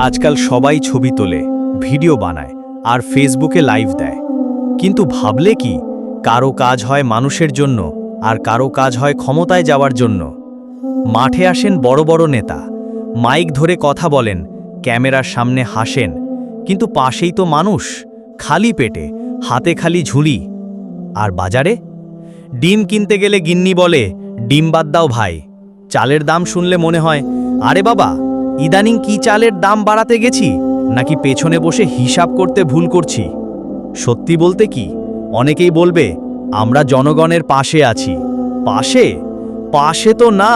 আজকাল সবাই ছবি তোলে, ভিডিও বানায় আর ফেসবুকে লাইভ দেয়। কিন্তু ভাবলে কি? কারও কাজ হয় মানুষের জন্য আর কারও কাজ হয় ক্ষমতায় যাওয়ার জন্য। মাঠে আসেন বড় বড় নেতা। মাইক ধরে কথা বলেন, ক্যামেরার সামনে হাসেন। কিন্তু পাশেই তো মানুষ, খালি পেটে, হাতে খালি ঝুলি। আর বাজারে? ডিম কিনতে গেলে গিন্নি বলে, ডিম বাদ দাও ভাই। চালের দাম শুনলে মনে হয়, আরে বাবা ইদানিং কি চালের দাম বাড়াতে গেছি, নাকি পেছনে বসে হিসাব করতে ভুল করছি? সত্যি বলতে কি, অনেকেই বলবে, আমরা জনগণের পাশে আছি। পাশে? পাশে তো না,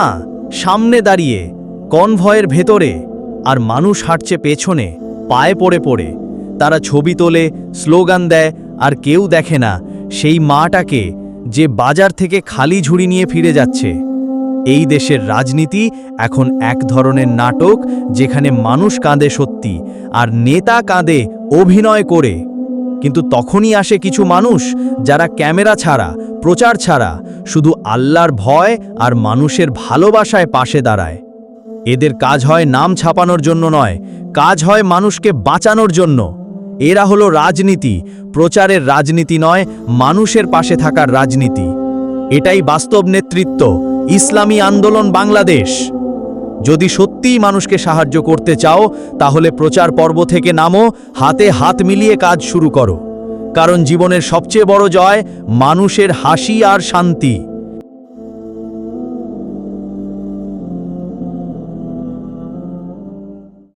সামনে দাঁড়িয়ে, কনভয়ের ভেতরে, আর মানুষ হাঁটছে পেছনে, পায়ে পড়ে পড়ে। তারা ছবি তোলে, স্লোগান দেয়, আর কেউ দেখে না, সেই মাটাকে, যে বাজার থেকে খালি ঝুড়ি নিয়ে ফিরে যাচ্ছে। এই দেশের রাজনীতি এখন এক ধরনের নাটক যেখানে মানুষ কাঁদে সত্যি আর নেতা কাঁদে অভিনয় করে। কিন্তু তখনই আসে কিছু মানুষ যারা ক্যামেরা ছাড়া, প্রচার ছাড়া, শুধু আল্লাহর ভয় আর মানুষের ভালোবাসায় পাশে দাঁড়ায়। এদের কাজ হয় নাম ছাপানোর জন্য নয়, কাজ হয় মানুষকে বাঁচানোর জন্য। এরা হলো রাজনীতি, প্রচারের রাজনীতি নয়, মানুষের পাশে থাকার রাজনীতি। এটাই বাস্তব নেতৃত্ব ইসলামী আন্দোলন বাংলাদেশ। যদি সত্যিই মানুষকে সাহায্য করতে চাও, তাহলে প্রচার পর্ব থেকে নামো, হাতে হাত মিলিয়ে কাজ শুরু করো। কারণ জীবনের সবচেয়ে বড় জয় মানুষের হাসি আর শান্তি।